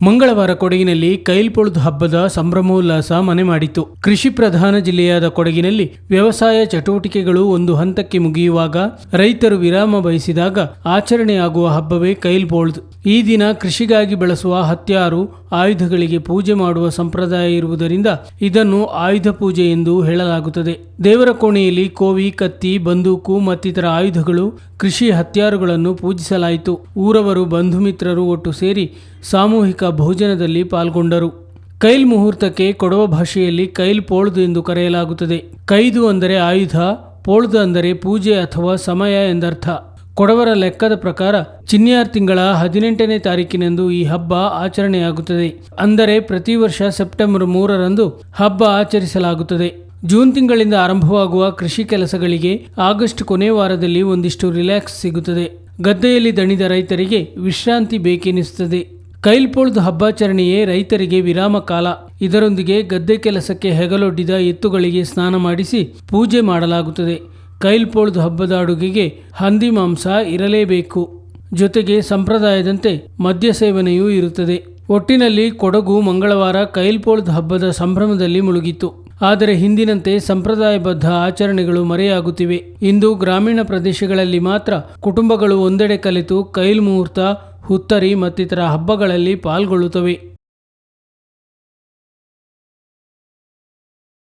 ಮಂಗಳವಾರ ಕೊಡಗಿನಲ್ಲಿ ಕೈಲ್ಪೊಳ್ದು ಹಬ್ಬದ ಸಂಭ್ರಮೋಲ್ಲಾಸ ಮನೆ ಮಾಡಿತು ಕೃಷಿ ಪ್ರಧಾನ ಜಿಲ್ಲೆಯಾದ ಕೊಡಗಿನಲ್ಲಿ ವ್ಯವಸಾಯ ಚಟುವಟಿಕೆಗಳು ಒಂದು ಹಂತಕ್ಕೆ ಮುಗಿಯುವಾಗ ರೈತರು ವಿರಾಮ ಬಯಸಿದಾಗ ಆಚರಣೆಯಾಗುವ ಹಬ್ಬವೇ ಕೈಲ್ಪೊಳ್ದು ಈ ದಿನ ಕೃಷಿಗಾಗಿ ಬಳಸುವ ಹತ್ಯಾರು ಆಯುಧಗಳಿಗೆ ಪೂಜೆ ಮಾಡುವ ಸಂಪ್ರದಾಯ ಇರುವುದರಿಂದ ಇದನ್ನು ಆಯುಧ ಪೂಜೆ ಎಂದು ಹೇಳಲಾಗುತ್ತದೆ. ದೇವರ ಕೋಣೆಯಲ್ಲಿ ಕೋವಿ, ಕತ್ತಿ, ಬಂದೂಕು ಮತ್ತಿತರ ಆಯುಧಗಳು ಕೃಷಿ ಹತ್ಯಾರುಗಳನ್ನು ಪೂಜಿಸಲಾಯಿತು. ಊರವರು ಬಂಧು ಮಿತ್ರರು ಒಟ್ಟು ಸೇರಿ ಸಾಮೂಹಿಕ ಭೋಜನದಲ್ಲಿ ಪಾಲ್ಗೊಂಡರು. ಕೈಲ್ ಮುಹೂರ್ತಕ್ಕೆ ಕೊಡವ ಭಾಷೆಯಲ್ಲಿ ಕೈಲ್ ಪೋಳ್ದು ಎಂದು ಕರೆಯಲಾಗುತ್ತದೆ. ಕೈದು ಅಂದರೆ ಆಯುಧ, ಪೋಳ್ದು ಅಂದರೆ ಪೂಜೆ ಅಥವಾ ಸಮಯ ಎಂದರ್ಥ. ಕೊಡವರ ಲೆಕ್ಕದ ಪ್ರಕಾರ ಚಿನ್ಯಾರ್ ತಿಂಗಳ ಹದಿನೆಂಟನೇ ತಾರೀಕಿನಂದು ಈ ಹಬ್ಬ ಆಚರಣೆಯಾಗುತ್ತದೆ. ಅಂದರೆ ಪ್ರತಿ ವರ್ಷ ಸೆಪ್ಟೆಂಬರ್ ಮೂರರಂದು ಹಬ್ಬ ಆಚರಿಸಲಾಗುತ್ತದೆ. ಜೂನ್ ತಿಂಗಳಿಂದ ಆರಂಭವಾಗುವ ಕೃಷಿ ಕೆಲಸಗಳಿಗೆ ಆಗಸ್ಟ್ ಕೊನೆ ವಾರದಲ್ಲಿ ಒಂದಿಷ್ಟು ರಿಲ್ಯಾಕ್ಸ್ ಸಿಗುತ್ತದೆ. ಗದ್ದೆಯಲ್ಲಿ ದಣಿದ ರೈತರಿಗೆ ವಿಶ್ರಾಂತಿ ಬೇಕೆನಿಸುತ್ತದೆ. ಕೈಲ್ಪೊಳ್ದು ಹಬ್ಬಾಚರಣೆಯೇ ರೈತರಿಗೆ ವಿರಾಮ ಕಾಲ. ಇದರೊಂದಿಗೆ ಗದ್ದೆ ಕೆಲಸಕ್ಕೆ ಹೆಗಲೊಡ್ಡಿದ ಎತ್ತುಗಳಿಗೆ ಸ್ನಾನ ಮಾಡಿಸಿ ಪೂಜೆ ಮಾಡಲಾಗುತ್ತದೆ. ಕೈಲ್ಪೊಳ್ದು ಹಬ್ಬದ ಅಡುಗೆಗೆ ಹಂದಿ ಮಾಂಸ ಇರಲೇಬೇಕು. ಜೊತೆಗೆ ಸಂಪ್ರದಾಯದಂತೆ ಮದ್ಯ ಸೇವನೆಯೂ ಇರುತ್ತದೆ. ಒಟ್ಟಿನಲ್ಲಿ ಕೊಡಗು ಮಂಗಳವಾರ ಕೈಲ್ಪೋಳದ ಹಬ್ಬದ ಸಂಭ್ರಮದಲ್ಲಿ ಮುಳುಗಿತು ಆದರೆ ಹಿಂದಿನಂತೆ ಸಂಪ್ರದಾಯಬದ್ಧ ಆಚರಣೆಗಳು ಮರೆಯಾಗುತ್ತಿವೆ. ಇಂದು ಗ್ರಾಮೀಣ ಪ್ರದೇಶಗಳಲ್ಲಿ ಮಾತ್ರ ಕುಟುಂಬಗಳು ಒಂದೆಡೆ ಕಲಿತು ಕೈಲ್ ಮುಹೂರ್ತ ಹುತ್ತರಿ ಮತ್ತಿತರ ಹಬ್ಬಗಳಲ್ಲಿ ಪಾಲ್ಗೊಳ್ಳುತ್ತವೆ.